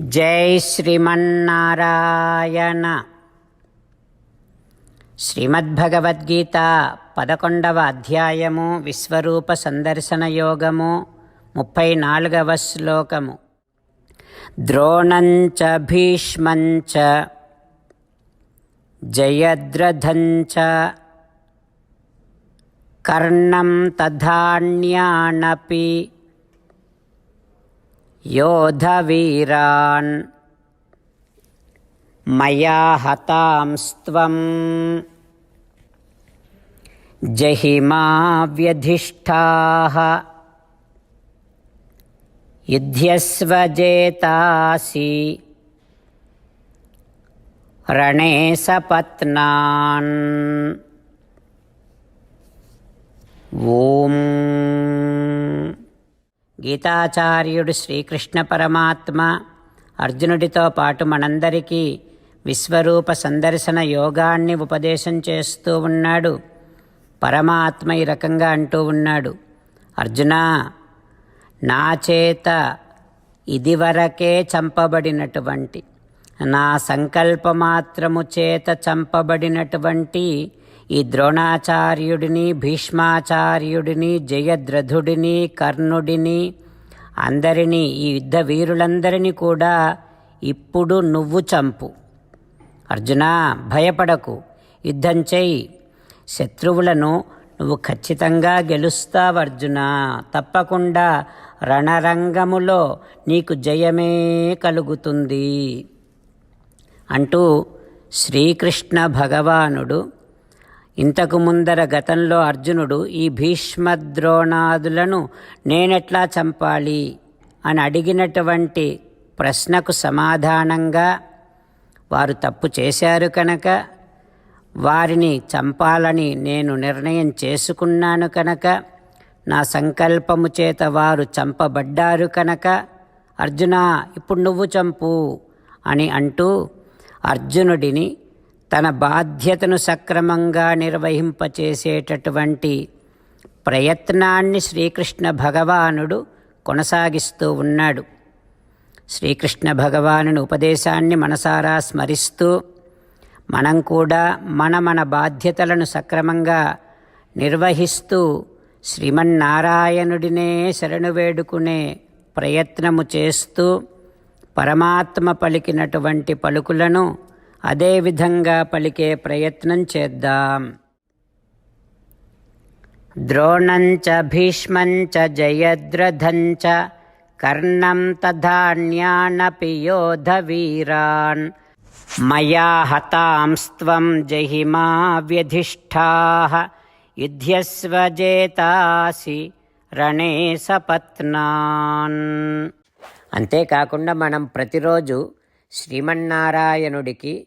జై శ్రీమన్నారాయణ. శ్రీమద్భగవద్గీత పదకొండవ అధ్యాయము విశ్వరూప సందర్శన యోగము ముప్పై నాలుగవ శ్లోకము. ద్రోణంచ భీష్మంచ జయద్రథంచ కర్ణం తథాన్యానపి योधवीरान् मया हतांस्त्वं जहिमा व्यधिष्ठाः युध्यस्वजेतासि रणे सपत्नान् ॐ గీతాచార్యుడు శ్రీకృష్ణ పరమాత్మ అర్జునుడితో పాటు మనందరికీ విశ్వరూప సందర్శన యోగాన్ని ఉపదేశం చేస్తూ ఉన్నాడు. పరమాత్మ ఈ రకంగా అంటూ ఉన్నాడు. అర్జున నా చేత ఇదివరకే చంపబడినటువంటి నా సంకల్పమాత్రము చేత చంపబడినటువంటి ఈ ద్రోణాచార్యుడిని భీష్మాచార్యుడిని జయద్రథుడిని కర్ణుడిని అందరినీ ఈ యుద్ధ వీరులందరినీ కూడా ఇప్పుడు నువ్వు చంపు. అర్జున భయపడకు. యుద్ధం చేయి శత్రువులను నువ్వు ఖచ్చితంగా గెలుస్తావు అర్జున. తప్పకుండా రణరంగములో నీకు జయమే కలుగుతుంది. అంటూ శ్రీకృష్ణ భగవానుడు ఇంతకు ముందర గతంలో అర్జునుడు ఈ భీష్మద్రోణాదులను నేనెట్లా చంపాలి? అని అడిగినటువంటి ప్రశ్నకు సమాధానంగా వారు తప్పు చేశారు కనుక వారిని చంపాలని నేను నిర్ణయం చేసుకున్నాను కనుక నా సంకల్పము చేత వారు చంపబడ్డారు కనుక అర్జున ఇప్పుడు నువ్వు చంపు అని అంటూ అర్జునుడిని తన బాధ్యతను సక్రమంగా నిర్వహింపచేసేటటువంటి ప్రయత్నాన్ని శ్రీకృష్ణ భగవానుడు కొనసాగిస్తూ ఉన్నాడు. శ్రీకృష్ణ భగవానుని ఉపదేశాన్ని మనసారా స్మరిస్తూ మనం కూడా మన మన బాధ్యతలను సక్రమంగా నిర్వహిస్తూ శ్రీమన్నారాయణుడినే శరణు వేడుకునే ప్రయత్నము చేస్తూ పరమాత్మ పలికినటువంటి పలుకులను అదేవిధంగా పలికే ప్రయత్నం చేద్దాం. ద్రోణంచ భీష్మంచ జయద్రథంచ కర్ణం తధాన్యానపి యోధవీరాన్. మయా హతాంస్త్వం జహిమా వ్యధిష్ఠా. యుధ్యస్వజేతాసి రణే సపత్నాన్. అంతేకాకుండా మనం ప్రతిరోజు శ్రీమన్నారాయణుడికి